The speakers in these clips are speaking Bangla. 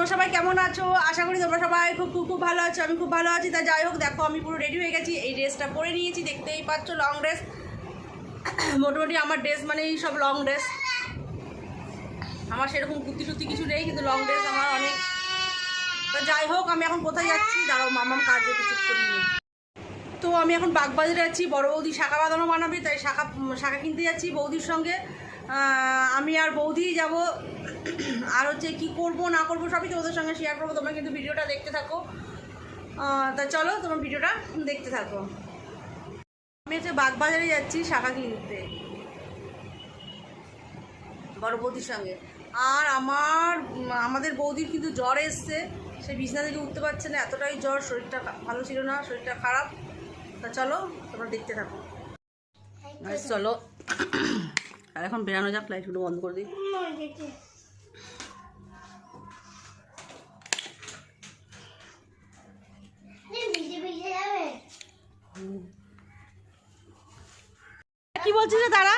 তোমরা সবাই কেমন আছো? আশা করি তোমরা সবাই খুব খুব খুব ভালো আছো, আমি খুব ভালো আছি। তা যাই হোক, দেখো, আমি পুরো রেডি হয়ে গেছি। এই ড্রেসটা পরে নিয়েছি, দেখতেই পাচ্ছ লং ড্রেস মোটামুটি আমার ড্রেস মানেই সব লং ড্রেস আমার সেরকম কুর্তি টুর্তি কিছু নেই, কিন্তু লং ড্রেস আমার অনেক। তা যাই হোক, আমি এখন কোথায় যাচ্ছি? দাঁড়াও, মামাম কাজে কিছু করি তো আমি এখন বাগবাজারে যাচ্ছি বড় বৌদি শাখা বাঁধানো বানাবে, তাই শাখা শাখা কিনতে যাচ্ছি বৌদির সঙ্গে। আমি আর বৌদি যাব। আর হচ্ছে কি করব না করব সবই তোমাদের সঙ্গে শেয়ার করব। তোমরা কিন্তু ভিডিওটা দেখতে থাকো। তা চলো তোমার ভিডিওটা দেখতে থাকো। আমি হচ্ছে বাগবাজারে যাচ্ছি শাখা কিনতে বড় বৌদির সঙ্গে। আর আমার আমাদের বৌদির কিন্তু জ্বর এসছে। সে বিছনা থেকে উঠতে পারছে না এতটাই জ্বর শরীরটা ভালো ছিল না শরীরটা খারাপ। তা চলো তোমরা দেখতে থাকো। চলো। আর এখন বেরানো যাক লাইটগুলো বন্ধ করে দিই। কি বলছিস তারা?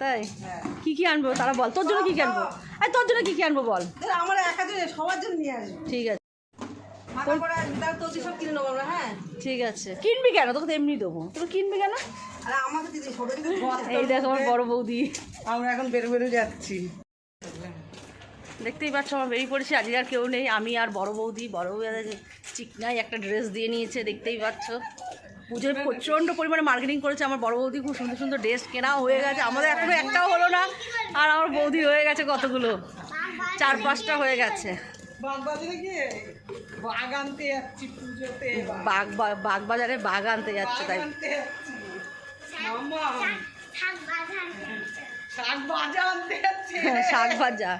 তাই? কি কি আনব? তারা বল। তোর জন্য কি কি আনব? আর তোর জন্য কি কি আনব বল। আমার একা সবার জন্য নিয়ে আসব। ঠিক আছে। ঠিক আছে। কিনবি কেন? তোকে তো এমনি দেবো। তুই কিনবি কেন? আর আমাকে দিদি ছোট দিদি এই দেখ আমার বড় বৌদি। আমরা এখন বেরো বেরো যাচ্ছি। দেখতেই পাচ্ছ আমার বেরিয়ে পড়েছি আজকে আর কেউ নেই। আমি আর বড় বৌদি বড় বৌদি চিকনাই একটা ড্রেস দিয়ে নিয়েছে দেখতেই পাচ্ছ। পুজোয় প্রচণ্ড পরিমাণে মার্কেটিং করেছে আমার বড় বৌদি খুব সুন্দর সুন্দর ড্রেস কেনাও হয়ে গেছে। আমাদের এখনও একটাও হলো না আর আমার বৌদি হয়ে গেছে কতগুলো? চার পাঁচটা হয়ে গেছে। বাগবাজারে বাগ আনতে যাচ্ছি তাই। শাক ভাজা আনতে যাচ্ছি। শাক ভাজা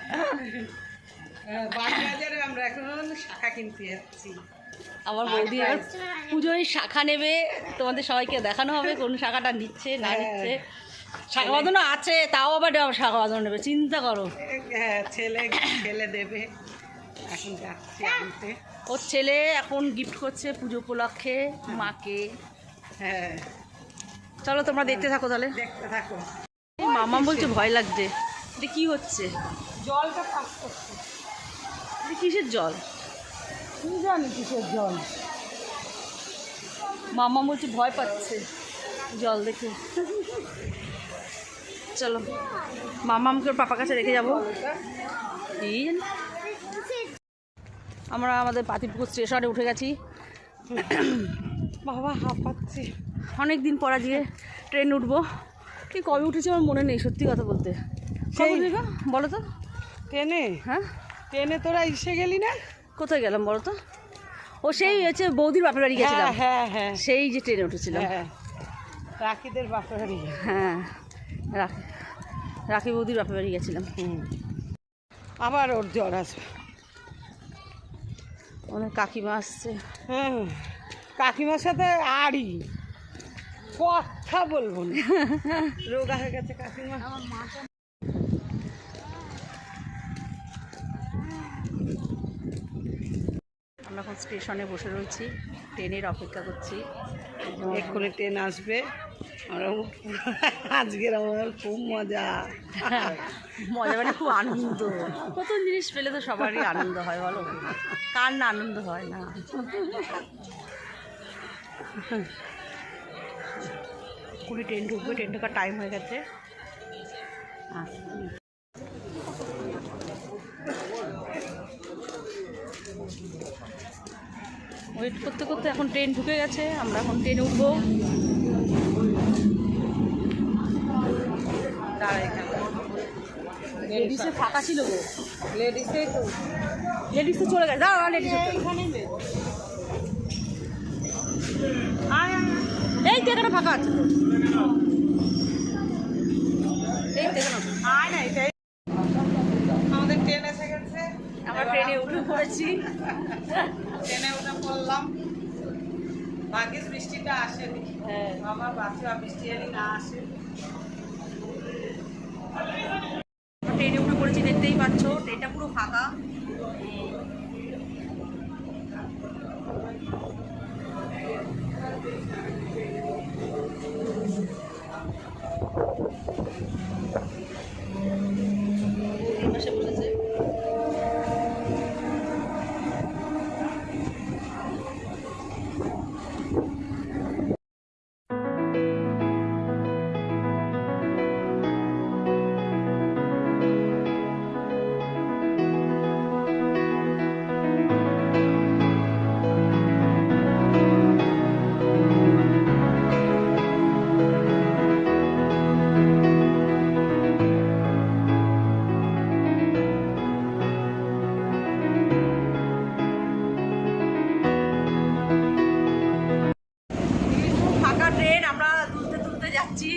হ্যাঁ, বাগবাজারে আমরা এখন শাখা কিনতে যাচ্ছি। আমার বৌদি এবার পুজোয় শাখা নেবে। তোমাদের সবাইকে দেখানো হবে কোন শাখাটা নিচ্ছে না নিচ্ছে। শাখা বাঁধানো আছে তাও আবার শাখা বাঁধানো নেবে চিন্তা করো। হ্যাঁ ছেলে ছেলে দেবে। এখন যাচ্ছি আনতে। ওর ছেলে এখন গিফট করছে পুজো উপলক্ষে মাকে। হ্যাঁ। চলো তোমরা দেখতে থাকো তাহলে। দেখতে থাকো। মামা বলছে ভয় লাগছে। এটা কি হচ্ছে? জলটা পাস করছে। এটা কিসের জল? কি জানি কিসের জল? মামা বলছে ভয় পাচ্ছে। জল দেখে। চলো। মামা আমাকে ওর পাপার কাছে রেখে যাব। এই আমরা আমাদের পাতিপুকুর স্টেশনে উঠে গেছি। বাবা হাঁপাচ্ছি। অনেক দিন পর আজকে ট্রেন উঠবো। কি কবে উঠেছি আমার মনে নেই সত্যি কথা বলতে। সেই- বলো তো। ট্রেনে? হ্যাঁ? ট্রেনে তোরা এসে গেলি না? কোথায় গেলাম বলো তো? ও সেই হচ্ছে বৌদির বাপের বাড়ি গেছিলাম। হ্যাঁ হ্যাঁ হ্যাঁ। সেই যে ট্রেনে উঠেছিলাম। হ্যাঁ রাখিদের বাপের বাড়ি হ্যাঁ রাখি রাখি বৌদির বাপের বাড়ি গেছিলাম। আবার ওর জ্বর আসবে। অনেক কাকিমা আসছে। হ্যাঁ কাকিমার সাথে আড়ি। কথা বলব না। রোগা হয়ে গেছে কাকিমা। আমরা এখন স্টেশনে বসে রয়েছি ট্রেনের অপেক্ষা করছি। এক্ষুনি ট্রেন আসবে। আমরা আজকের আমার খুব মজা। মজা মানে খুব আনন্দ। নতুন জিনিস পেলে তো সবারই আনন্দ হয় বলো। কার না আনন্দ হয়, না। কুড়ি ট্রেন ঢুকবে, ট্রেন ঢোকার টাইম হয়ে গেছে। ওয়েট করতে করতে এখন ট্রেন ঢুকে গেছে, আমরা এখন ট্রেনে উঠবো। দাঁড়া এখানে। লেডিসে ফাঁকা ছিল গো। লেডিসে লেডিস চলে গেছে। দাঁড়া লেডিস এই তো এখানে ফাঁকা আছে আমাদের ট্রেন এসে গেছে। আমরা ট্রেনে উঠে পড়েছি। ট্রেনে উঠে পড়লাম। ভাগ্যিস বৃষ্টিটা আসেনি। হ্যাঁ। আমার বাচ্চা বৃষ্টি এলি না আসে। ট্রেনে উঠে পড়েছি দেখতেই পাচ্ছ। ট্রেনটা পুরো ফাঁকা। খাচ্ছি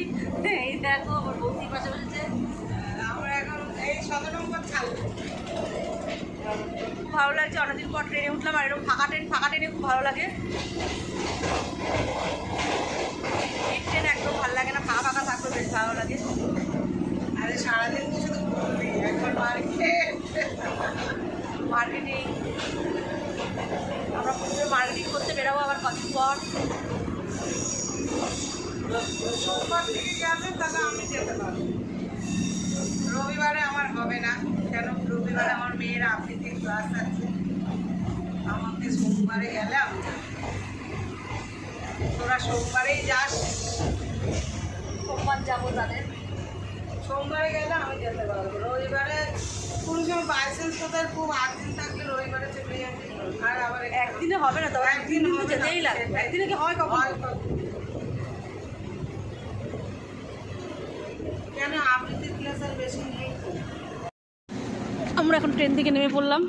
এই দেখো আমার বৌদির পাশে বসেছে। আমরা এখন এই সতেরো নম্বর ছাড়বো খুব ভালো লাগছে অনেকদিন পর ট্রেনে উঠলাম আর এরকম ফাঁকা ট্রেন ফাঁকা ট্রেনে খুব ভালো লাগে। এই ট্রেন একদম ভালো লাগে না ফাঁকা ফাঁকা থাকলে বেশ ভালো লাগে। আরে সারাদিন শুধু একবার মার্কেট। মার্কেটিং আমরা প্রথমে মার্কেটিং করতে বেরোবো আবার কদিন পর। সোমবার থেকে যাবে তাহলে আমি যেতে পারব। রবিবারে আমার হবে না কেন? রবিবারে আমার মেয়ের আবৃত্তি ক্লাস আছে। আমাকে সোমবারে গেলে আমি। তোরা সোমবারেই যাস। সোমবার যাব তাদের সোমবারে গেলে আমি যেতে পারব। রবিবারে কোনো সময় বাইসেন্স তোদের খুব আর্জেন্ট থাকলে রবিবারে চলে যাবি আর আবার একদিনে হবে না তো একদিন যেতেই লাগবে। একদিনে কি হয় কখন হয় কখন? কেন আবৃত্তির ক্লাস আর বেশি নেই তো? আমরা এখন ট্রেন থেকে নেমে পড়লাম।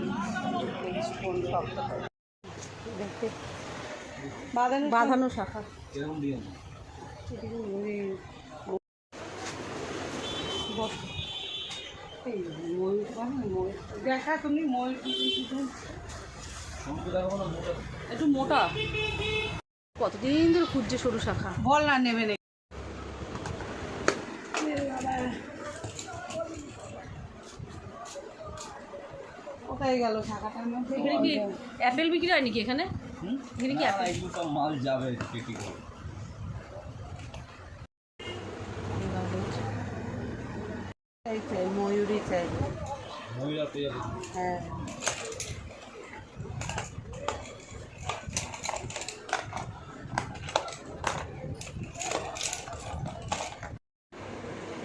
বাঁধানো বাঁধানো শাখা। দেখা তুমি একটু মোটা। কতদিন ধরে খুঁজছে সরু শাখা? বল না নেবে কোথায় গেল শাখাটার মধ্যে এখানে কি অ্যাপেল বিক্রি হয় নাকি এখানে? এখানে কি অ্যাপেল? মাল যাবে পেটি করে। চাই ময়ূরই চাই হ্যাঁ।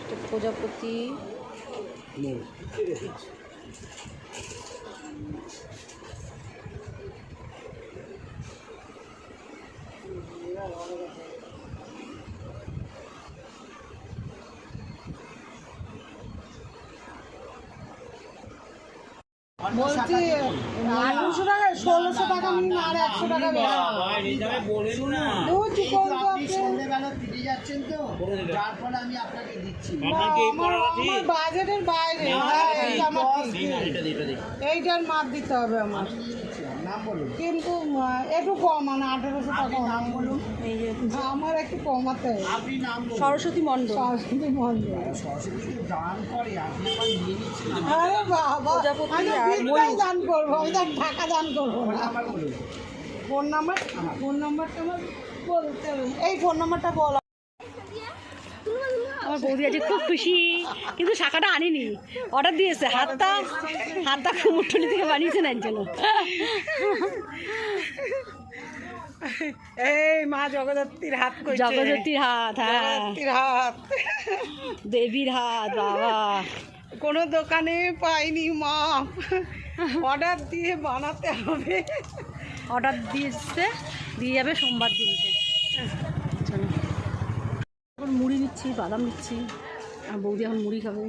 একটা প্রজাপতি। Yeah, I don't know. বলছি আঠারোশো টাকা ষোলোশো টাকা নিন আর একশো টাকা বাজেটের বাইরে। এইটা আমার দিতে। এইটার মাপ দিতে হবে আমার। কিন্তু একটু কম মানে আঠেরোশো টাকা। নাম বলুন। আমার একটু কমাতে হবে আপনি নাম বলুন। সরস্বতী মণ্ডল। সরস্বতী মন্দির সরস্বতী শুধু দান করে আপনি আবার নিয়ে নিচ্ছেন আরে বাবা আমি দান করব আমি টাকা দান করব না। ফোন নাম্বার ফোন নাম্বারটা আমার বলতে এই ফোন নাম্বারটা বল আমার বৌদি আছে খুব খুশি। কিন্তু শাখাটা আনিনি। অর্ডার দিয়েছে হাতটা হাতটা কুমোরটলি থেকে বানিয়েছেন একজন এই মা জগদ্ধাত্রীর হাত কইছে। হাত হ্যাঁ। হাত। দেবীর হাত বাবা। কোনো দোকানে পাইনি মাপ অর্ডার দিয়ে বানাতে হবে। অর্ডার দিয়েছে দিয়ে যাবে সোমবার দিনকে। এখন মুড়ি নিচ্ছি বাদাম নিচ্ছি আর বৌদি এখন মুড়ি খাবে।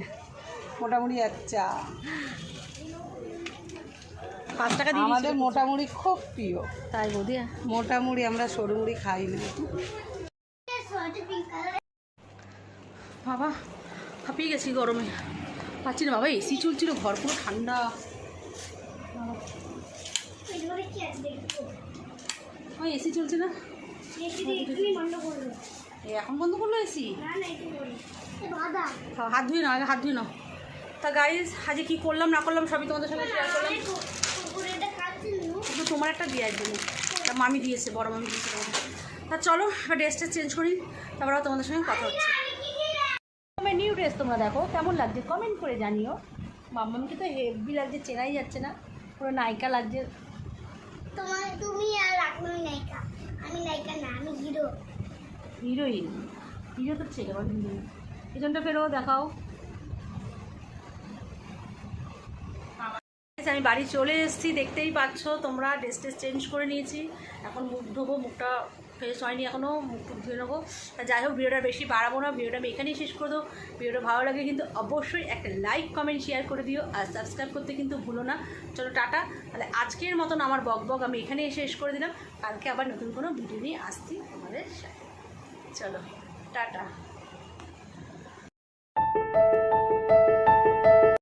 মোটামুটি আচ্ছা পাঁচ টাকা দিয়ে আমাদের। মোটামুড়ি খুব প্রিয়। তাই বৌদি? মোটামুড়ি আমরা সরু মুড়ি খাই না। বাবা হাঁপিয়ে গেছি গরমে। পাচ্ছি না বাবা এসি চলছিল ঘর পুরো ঠান্ডা। এসি চলছে না? এখন বন্ধ করল এসি হাত ধুয়ে নাও আগে হাত ধুয়ে নাও। তা গাইজ আজকে কী করলাম না করলাম সবই তোমাদের সঙ্গে শেয়ার করলাম। শুধু তোমার একটা দিয়ে আসবে তা মামি দিয়েছে বড় মামি দিয়েছে তোমাকে তা চলো এবার ড্রেসটা চেঞ্জ করি তারপর তোমাদের সঙ্গে কথা হচ্ছে। আমার নিউ ড্রেস তোমরা দেখো কেমন লাগছে কমেন্ট করে জানিও। মাম্মামকে তো হেভি লাগছে চেনাই যাচ্ছে না পুরো নায়িকা লাগছে। তোমার তুমি আর আমি নায়িকা। আমি নায়িকা না আমি হিরো। হিরোইন। হিরো তো ছেলে আবার হিরোইন পিছনটা ফেরো, দেখাও। আমি বাড়ি চলে এসেছি, দেখতেই পাচ্ছ, তোমরা ড্রেস টেস চেঞ্জ করে নিয়েছি। এখন মুখ ধোবো, মুখটা ফ্রেশ হয়নি এখনও মুখ টুক ধুয়ে নেব। যাই হোক, ভিডিওটা বেশি বাড়াবো না, ভিডিওটা আমি এখানেই শেষ করে দেবো। ভিডিওটা ভালো লাগে কিন্তু অবশ্যই একটা লাইক কমেন্ট শেয়ার করে দিও। আর সাবস্ক্রাইব করতে কিন্তু ভুলো না। চলো, টাটা। তাহলে আজকের মতন আমার বক বক আমি এখানেই শেষ করে দিলাম। কালকে আবার নতুন কোনো ভিডিও নিয়ে আসছি তোমাদের সাথে। চলো টাটা